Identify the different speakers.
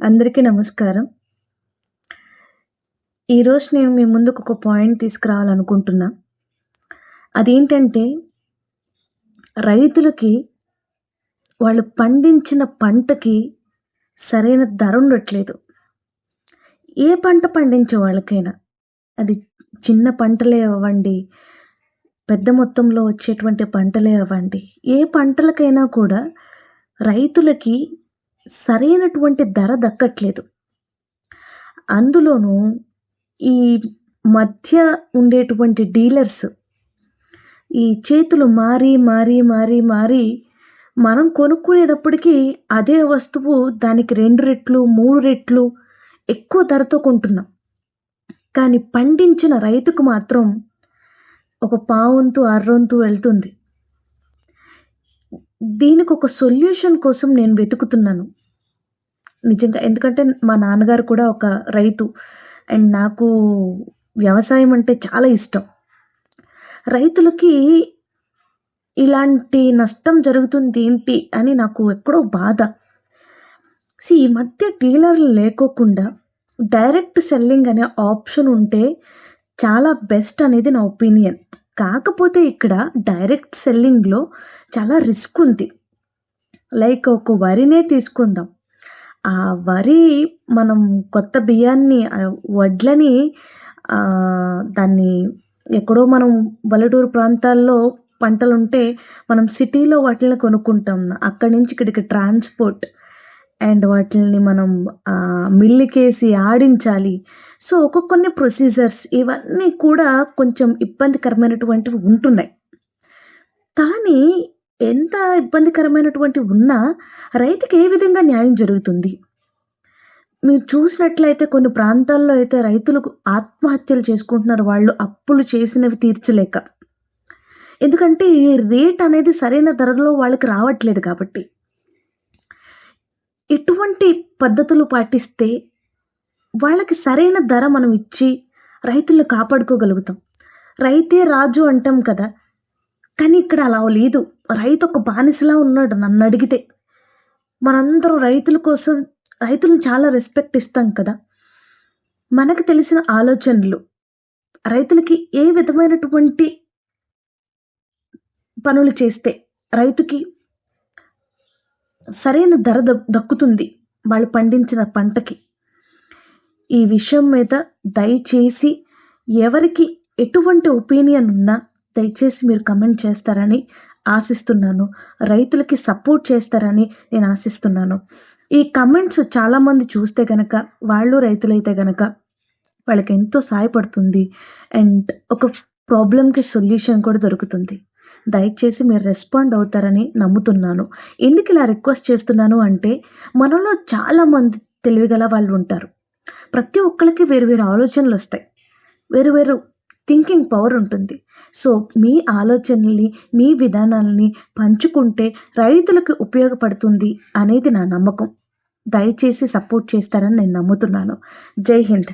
Speaker 1: అందరికీ నమస్కారం. ఈరోజు నేను మీ ముందుకు ఒక పాయింట్ తీసుకురావాలనుకుంటున్నా. అదేంటంటే రైతులకి వాళ్ళు పండించిన పంటకి సరైన ధర ఉండట్లేదు. ఏ పంట పండించే వాళ్ళకైనా అది చిన్న పంటలే అవ్వండి పెద్ద మొత్తంలో వచ్చేటువంటి పంటలే అవ్వండి ఏ పంటలకైనా కూడా రైతులకి సరైనటువంటి ధర దక్కట్లేదు. అందులోనూ ఈ మధ్య ఉండేటువంటి డీలర్స్ ఈ చేతులు మారి మారి మారి మారి మనం కొనుక్కునేటప్పటికీ అదే వస్తువు దానికి రెండు రెట్లు మూడు రెట్లు ఎక్కువ ధరతో కొంటున్నాం. కానీ పండించిన రైతుకు మాత్రం ఒక పావంతు అర్రొంతు వెళ్తుంది. దీనికి ఒక సొల్యూషన్ కోసం నేను వెతుకుతున్నాను. నిజంగా ఎందుకంటే మా నాన్నగారు కూడా ఒక రైతు. అండ్ నాకు వ్యవసాయం అంటే చాలా ఇష్టం. రైతులకి ఇలాంటి నష్టం జరుగుతుంది ఏంటి అని నాకు ఎక్కడో బాధ. సి ఈ మధ్య డీలర్లు లేకోకుండా డైరెక్ట్ సెల్లింగ్ అనే ఆప్షన్ ఉంటే చాలా బెస్ట్ అనేది నా ఒపీనియన్. కాకపోతే ఇక్కడ డైరెక్ట్ సెల్లింగ్లో చాలా రిస్క్ ఉంది. లైక్ ఒక వరినే తీసుకుందాం. ఆ వరి మనం కొత్త బియ్యాన్ని వడ్లని దాన్ని ఎక్కడో మనం పల్లెటూరు ప్రాంతాల్లో పంటలుంటే మనం సిటీలో వాటిని కొనుక్కుంటాం. అక్కడి నుంచి ఇక్కడికి ట్రాన్స్పోర్ట్ అండ్ వాటిని మనం మిల్లుకేసి ఆడించాలి. సో ఒక్కొక్కన్ని ప్రొసీజర్స్ ఇవన్నీ కూడా కొంచెం ఇబ్బందికరమైనటువంటివి ఉంటున్నాయి. కానీ ఎంత ఇబ్బందికరమైనటువంటి ఉన్నా రైతుకి ఏ విధంగా న్యాయం జరుగుతుంది? మీరు చూసినట్లయితే కొన్ని ప్రాంతాల్లో అయితే రైతులకు ఆత్మహత్యలు చేసుకుంటున్నారు. వాళ్ళు అప్పులు చేసినవి తీర్చలేక. ఎందుకంటే ఈ రేట్ అనేది సరైన ధరలో వాళ్ళకి రావట్లేదు కాబట్టి. ఎటువంటి పద్ధతులు పాటిస్తే వాళ్ళకి సరైన ధర మనం ఇచ్చి రైతులను కాపాడుకోగలుగుతాం. రైతే రాజు అంటాం కదా. కానీ ఇక్కడ అలా లేదు. రైతు ఒక బానిసలా ఉన్నాడు నన్ను అడిగితే. మనందరం రైతుల కోసం రైతులను చాలా రెస్పెక్ట్ ఇస్తాం కదా. మనకు తెలిసిన ఆలోచనలు రైతులకి ఏ విధమైనటువంటి పనులు చేస్తే రైతుకి సరైన ధర ద- దక్కుతుంది వాళ్ళు పండించిన పంటకి. ఈ విషయం మీద దయచేసి ఎవరికి ఎటువంటి ఒపీనియన్ ఉన్నా దయచేసి మీరు కమెంట్ చేస్తారని ఆశిస్తున్నాను. రైతులకి సపోర్ట్ చేస్తారని నేను ఆశిస్తున్నాను. ఈ కమెంట్స్ చాలామంది చూస్తే గనక వాళ్ళు రైతులైతే గనక వాళ్ళకి ఎంతో సహాయపడుతుంది అండ్ ఒక ప్రాబ్లంకి సొల్యూషన్ కూడా దొరుకుతుంది. దయచేసి మీరు రెస్పాండ్ అవుతారని నమ్ముతున్నాను. ఎందుకు ఇలా రిక్వెస్ట్ చేస్తున్నాను అంటే మనలో చాలామంది తెలివిగల వాళ్ళు ఉంటారు ప్రతి ఒక్కరికి వేరు వేరు ఆలోచనలు వస్తాయి వేరు వేరు థింకింగ్ పవర్ ఉంటుంది. సో మీ ఆలోచనల్ని మీ విధానాలని పంచుకుంటే రైతులకు ఉపయోగపడుతుంది అనేది నా నమ్మకం. దయచేసి సపోర్ట్ చేస్తారని నేను నమ్ముతున్నాను. జై హింద్.